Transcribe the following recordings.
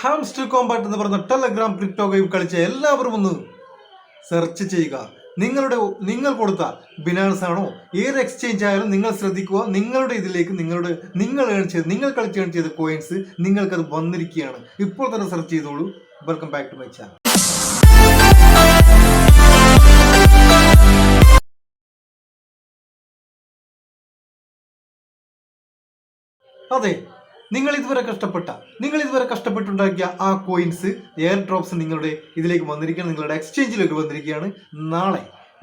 Hamster compact എന്ന് പറയുന്ന Telegram crypto game കളിച്ച എല്ലാവരും ഒന്ന് സെർച്ച് ചെയ്യുക. നിങ്ങളുടെ നിങ്ങൾ കൊടുത്ത ബിനാൻസ് ആണോ ഏത് എക്സ്ചേഞ്ച് ആയാലും നിങ്ങൾ ശ്രദ്ധിക്കുക. നിങ്ങളുടെ ഇതിലേക്ക് നിങ്ങളുടെ നിങ്ങൾ ഏൺ ചെയ്ത് നിങ്ങൾ കളിച്ച് ഏൺ ചെയ്ത കോയിൻസ് നിങ്ങൾക്കത് വന്നിരിക്കുകയാണ്. ഇപ്പോൾ തന്നെ സെർച്ച് ചെയ്തോളൂ. Welcome back to my channel അതെ നിങ്ങൾ ഇതുവരെ കഷ്ടപ്പെട്ട നിങ്ങൾ ഇതുവരെ കഷ്ടപ്പെട്ടുണ്ടാക്കിയ ആ കോയിൻസ് എയർ ഡ്രോപ്സ് നിങ്ങളുടെ ഇതിലേക്ക് വന്നിരിക്കുകയാണ് നിങ്ങളുടെ എക്സ്ചേഞ്ചിലേക്ക് വന്നിരിക്കുകയാണ്. നാളെ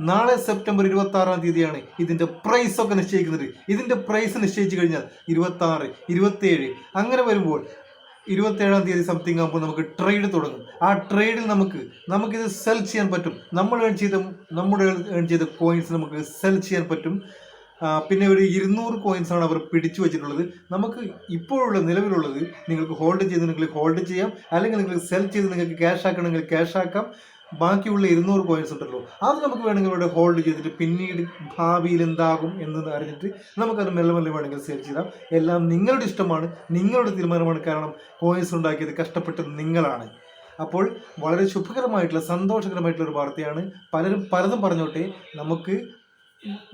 നാളെ സെപ്റ്റംബർ ഇരുപത്തി ആറാം തീയതിയാണ് ഇതിന്റെ പ്രൈസ് ഒക്കെ നിശ്ചയിക്കുന്നത്. ഇതിന്റെ പ്രൈസ് നിശ്ചയിച്ചു കഴിഞ്ഞാൽ ഇരുപത്തി ആറ് ഇരുപത്തിയേഴ് അങ്ങനെ വരുമ്പോൾ ഇരുപത്തേഴാം തീയതി സംതിങ് ആകുമ്പോൾ നമുക്ക് ട്രേഡ് തുടങ്ങും. ആ ട്രേഡിൽ നമുക്ക് നമുക്കിത് സെൽ ചെയ്യാൻ പറ്റും. നമ്മൾ ഏൺ ചെയ്ത നമ്മുടെ ഏൺ ചെയ്ത കോയിൻസ് നമുക്ക് സെൽ ചെയ്യാൻ പറ്റും. പിന്നെ ഒരു ഇരുന്നൂറ് കോയിൻസ് ആണ് അവർ പിടിച്ചു വെച്ചിട്ടുള്ളത്. നമുക്ക് ഇപ്പോഴുള്ള നിലവിലുള്ളത് നിങ്ങൾക്ക് ഹോൾഡ് ചെയ്ത് ഹോൾഡ് ചെയ്യാം. അല്ലെങ്കിൽ നിങ്ങൾക്ക് സെൽ ചെയ്ത് നിങ്ങൾക്ക് ക്യാഷ് ആക്കണമെങ്കിൽ ക്യാഷ് ആക്കാം. ബാക്കിയുള്ള ഇരുന്നൂറ് കോയിൻസ് ഉണ്ടല്ലോ. അത് നമുക്ക് വേണമെങ്കിൽ ഇവിടെ ഹോൾഡ് ചെയ്തിട്ട് പിന്നീട് ഭാവിയിൽ എന്താകും എന്ന് അറിഞ്ഞിട്ട് നമുക്കത് മെല്ലെ മെല്ലെ വേണമെങ്കിൽ സെൽ ചെയ്താം. എല്ലാം നിങ്ങളുടെ ഇഷ്ടമാണ് നിങ്ങളുടെ തീരുമാനമാണ്. കാരണം കോയിൻസ് ഉണ്ടാക്കിയത് കഷ്ടപ്പെട്ടത് നിങ്ങളാണ്. അപ്പോൾ വളരെ ശുഭകരമായിട്ടുള്ള സന്തോഷകരമായിട്ടുള്ള ഒരു വാർത്തയാണ്. പലരും പലതും പറഞ്ഞോട്ടെ. നമുക്ക്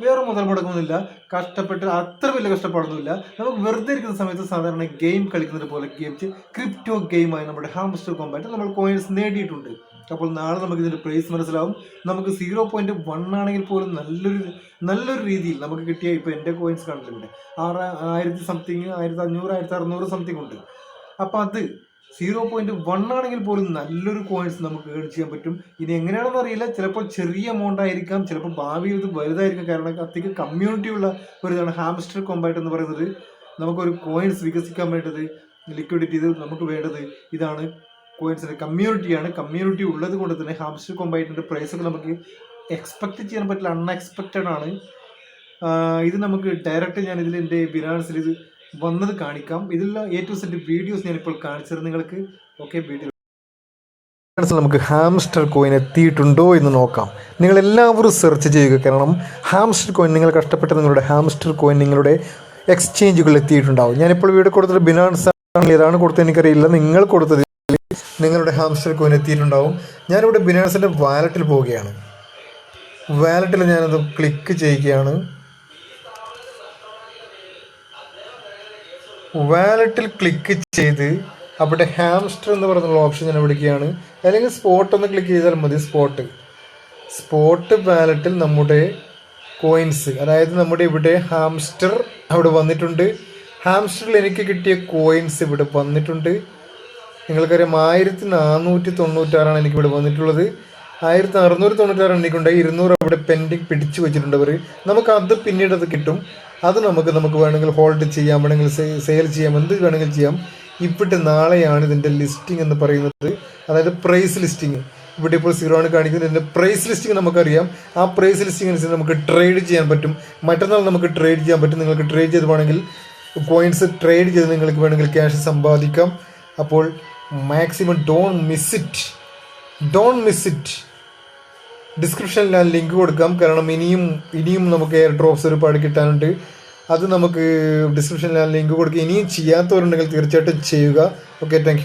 വേറെ മുതൽ മുടക്കൊന്നുമില്ല കഷ്ടപ്പെട്ട് അത്ര വലിയ കഷ്ടപ്പാടൊന്നുമില്ല. നമുക്ക് വെറുതെ ഇരിക്കുന്ന സമയത്ത് സാധാരണ ഗെയിം കളിക്കുന്നത് പോലെ ഗെയിം ക്രിപ്റ്റോ ഗെയിമായി നമ്മുടെ ഹാംസ്റ്റർ കോമ്പാറ്റ് നമ്മൾ കോയിൻസ് നേടിയിട്ടുണ്ട്. അപ്പോൾ നാളെ നമുക്ക് ഇതിന്റെ പ്രൈസ് മനസ്സിലാവും. നമുക്ക് സീറോ പോയിന്റ് വൺ ആണെങ്കിൽ പോലും നല്ലൊരു നല്ലൊരു രീതിയിൽ നമുക്ക് കിട്ടിയ ഇപ്പോൾ എന്റെ കോയിൻസ് ഇവിടെ ആറ് ആയിരത്തി സംതിങ് ആയിരത്തി അഞ്ഞൂറ് ആയിരത്തി അറുന്നൂറ് സംതിങ് ഉണ്ട്. അപ്പം അത് സീറോ പോയിന്റ് വൺ ആണെങ്കിൽ പോലും നല്ലൊരു കോയിൻസ് നമുക്ക് ഏൺ ചെയ്യാൻ പറ്റും. ഇത് എങ്ങനെയാണെന്ന് അറിയില്ല. ചിലപ്പോൾ ചെറിയ എമൗണ്ട് ആയിരിക്കാം. ചിലപ്പോൾ ഭാവിയിൽ ഇത് വലുതായിരിക്കും. കാരണം അധികം കമ്മ്യൂണിറ്റി ഉള്ള ഒരു ഇതാണ് ഹാംസ്റ്റർ കോമ്പാക്ട് എന്ന് പറയുന്നത്. നമുക്കൊരു കോയിൻസ് വികസിക്കാൻ വേണ്ടത് ലിക്വിഡിറ്റി ഇത് നമുക്ക് വേണ്ടത് ഇതാണ് കോയിൻസിന്റെ കമ്മ്യൂണിറ്റിയാണ് കമ്മ്യൂണിറ്റി ഉള്ളത് കൊണ്ട് തന്നെ ഹാംസ്റ്റർ കോമ്പായിട്ടിന്റെ പ്രൈസ് ഒക്കെ നമുക്ക് എക്സ്പെക്ട് ചെയ്യാൻ പറ്റില്ല. അൺഎക്സ്പെക്റ്റഡ് ആണ്. ഇത് നമുക്ക് ഡയറക്റ്റ് ഞാൻ ഇതിൽ എന്റെ ബിനാൻസിൽ ഇത് വന്നത് കാണിക്കാം. ഇതിലുള്ള എ ടു സെറ്റ് വീഡിയോസ് ഞാനിപ്പോൾ കാണിച്ചത് നിങ്ങൾക്ക്. ഓക്കെ വീഡിയോ നമുക്ക് ഹാംസ്റ്റർ കോയിൻ എത്തിയിട്ടുണ്ടോ എന്ന് നോക്കാം. നിങ്ങൾ എല്ലാവരും സെർച്ച് ചെയ്യുക. കാരണം ഹാംസ്റ്റർ കോയിൻ നിങ്ങൾ കഷ്ടപ്പെട്ട നിങ്ങളുടെ ഹാംസ്റ്റർ കോയിൻ നിങ്ങളുടെ എക്സ്ചേഞ്ചുകളിൽ എത്തിയിട്ടുണ്ടാവും. ഞാനിപ്പോൾ വീട് കൊടുത്തത് ബിനാൻസ് ഏതാണ് കൊടുത്തത് എനിക്കറിയില്ല. നിങ്ങൾ കൊടുത്തത് നിങ്ങളുടെ ഹാംസ്റ്റർ കോയിൻ എത്തിയിട്ടുണ്ടാവും. ഞാനിവിടെ ബിനാൻസിന്റെ വാലറ്റിൽ പോവുകയാണ്. വാലറ്റിൽ ഞാനത് ക്ലിക്ക് ചെയ്യുകയാണ്. വാലറ്റിൽ ക്ലിക്ക് ചെയ്ത് അവിടെ ഹാംസ്റ്റർ എന്ന് പറഞ്ഞുള്ള ഓപ്ഷൻ ഞാൻ വിളിക്കുകയാണ്. അല്ലെങ്കിൽ സ്പോട്ട് ഒന്ന് ക്ലിക്ക് ചെയ്താൽ മതി സ്പോട്ട് സ്പോട്ട് വാലറ്റിൽ നമ്മുടെ കോയിൻസ് അതായത് നമ്മുടെ ഇവിടെ ഹാംസ്റ്റർ അവിടെ വന്നിട്ടുണ്ട്. ഹാംസ്റ്ററിൽ എനിക്ക് കിട്ടിയ കോയിൻസ് ഇവിടെ വന്നിട്ടുണ്ട്. നിങ്ങൾക്കറിയാം ആയിരത്തി നാനൂറ്റി തൊണ്ണൂറ്റാറാണ് എനിക്ക് ഇവിടെ വന്നിട്ടുള്ളത്. ആയിരത്തി അറുന്നൂറ്റി തൊണ്ണൂറ്റാറാണ് എനിക്കുണ്ടായി. ഇരുന്നൂറ് അവിടെ പെൻഡിങ് പിടിച്ചു വെച്ചിട്ടുണ്ട് അവർ നമുക്ക് അത് പിന്നീട് അത് കിട്ടും. അത് നമുക്ക് നമുക്ക് വേണമെങ്കിൽ ഹോൾഡ് ചെയ്യാം വേണമെങ്കിൽ സെയിൽ ചെയ്യാം എന്ത് വേണമെങ്കിൽ ചെയ്യാം. ഇവിടെ നാളെയാണ് ഇതിന്റെ ലിസ്റ്റിംഗ് എന്ന് പറയുന്നത്. അതായത് പ്രൈസ് ലിസ്റ്റിംഗ് ഇവിടെ ഇപ്പോൾ സീറോ ആണ് കാണിക്കുന്നത് ഇതിന്റെ പ്രൈസ് ലിസ്റ്റിംഗ് നമുക്കറിയാം. ആ പ്രൈസ് ലിസ്റ്റിംഗ് അനുസരിച്ച് നമുക്ക് ട്രേഡ് ചെയ്യാൻ പറ്റും. മറ്റന്നാൾ നമുക്ക് ട്രേഡ് ചെയ്യാൻ പറ്റും. നിങ്ങൾക്ക് ട്രേഡ് ചെയ്ത് വേണമെങ്കിൽ കോയിൻസ് ട്രേഡ് ചെയ്ത് നിങ്ങൾക്ക് വേണമെങ്കിൽ ക്യാഷ് സമ്പാദിക്കാം. അപ്പോൾ maximum don't miss it don't miss it ഡിസ്ക്രിപ്ഷനിൽ ഞാൻ ലിങ്ക് കൊടുക്കാം. കാരണം ഇനിയും ഇനിയും നമുക്ക് എയർ ഡ്രോപ്സ് ഒരുപാട് കിട്ടാനുണ്ട്. അത് നമുക്ക് ഡിസ്ക്രിപ്ഷനിൽ ഞാൻ ലിങ്ക് കൊടുക്കുക ഇനിയും ചെയ്യാത്തവരുണ്ടെങ്കിൽ തീർച്ചയായിട്ടും ചെയ്യുക. Okay thank